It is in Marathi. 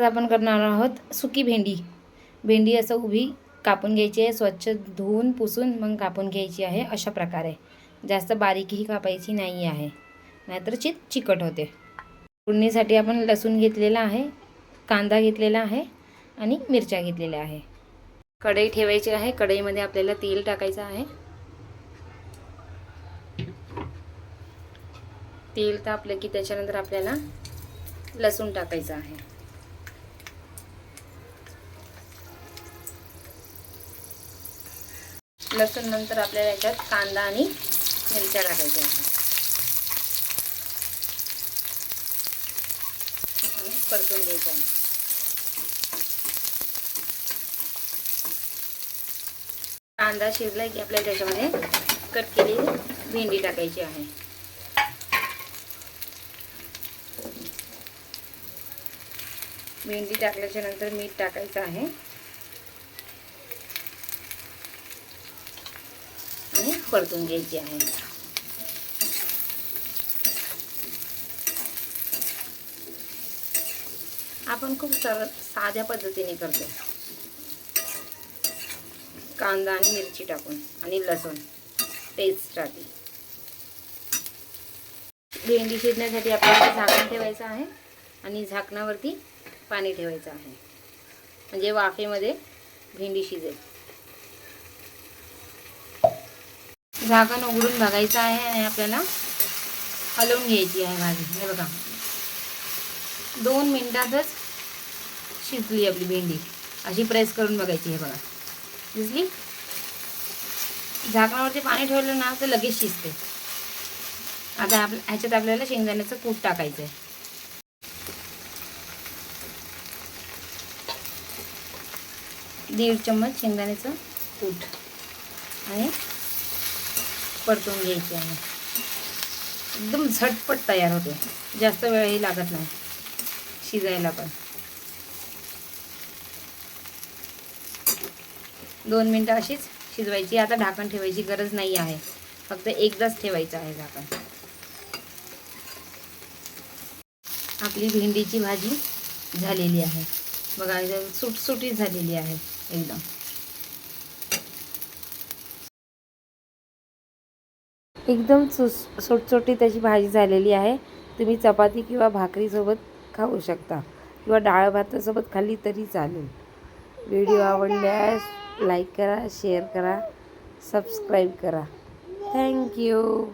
आज आपण करणार आहोत सुकी भेंडी. भेंडी असं उभी कापून घ्यायची आहे स्वच्छ धुवून पुसून मग कापून घ्यायची आहे अशा प्रकारे. जास्त बारीकही कापायची नाही आहे. नाहीतर चित चिकट होते. फोडणीसाठी आपण लसूण घेतलेला आहे कांदा घेतलेला आहे आणि मिरच्या घेतलेल्या आहे. कढई ठेवायची आहे. कढईमध्ये आपल्याला तेल टाकायचं आहे. तेल तापलं की त्याच्यानंतर आपल्याला लसूण टाकायचं आहे. लसूण नंतर आपल्याला याच्यात कांदा आणि मिरच्या टाकायच्या आहे आणि परतून घ्यायचं आहे कांदा शिजला की आपल्याला त्याच्यामध्ये कट केलेली भेंडी टाकायची आहे. भेंडी टाकल्याच्या नंतर मीठ टाकायचं आहे आणि परतून घ्यायची आहे. आपण खूप सर साध्या पद्धतीने करतो. कांदा आणि मिरची टाकून आणि लसूण पेस्ट टेस्टसाठी भेंडी शिजण्यासाठी आपल्याला झाकण ठेवायचं आहे आणि झाकणावरती पाणी ठेवायचं आहे. म्हणजे वाफेमध्ये भेंडी शिजेल. झाकण उघडून बघायचं आहे आणि आपल्याला हलवून घ्यायची आहे भाजी. हे बघा. दोन मिनटातच शिजली आपली भेंडी. अशी प्रेस करून बघायची हे बघा. शिजली झाकणावरती पाणी ठेवलं ना तर लगेच शिजते. आता आप ह्याच्यात आपल्याला शेंगदाण्याचं कूट टाकायचं आहे दीड चम्मच शेंगदाण्याचं कूट. आणि परतून घ्यायची आहे. एकदम झटपट तयार होते. जास्त वेळही लागत नाही. शिजायला पण. दोन मिनटं अशीच शिजवायची. आता ढाकण ठेवायची गरज नाही आहे. फक्त एकदाच ठेवायचं आहे झाकण आपली भेंडीची भाजी झालेली आहे. बघा सुटसुटीत झालेली आहे. एकदम. एकदम सुस सुटसुटीत त्याची भाजी झालेली आहे. तुम्ही चपाती किंवा भाकरीसोबत खाऊ शकता. किंवा डाळ भातासोबत खाल्ली तरी चालेल. व्हिडिओ आवडल्यास लाईक करा शेअर करा सबस्क्राईब करा. थँक्यू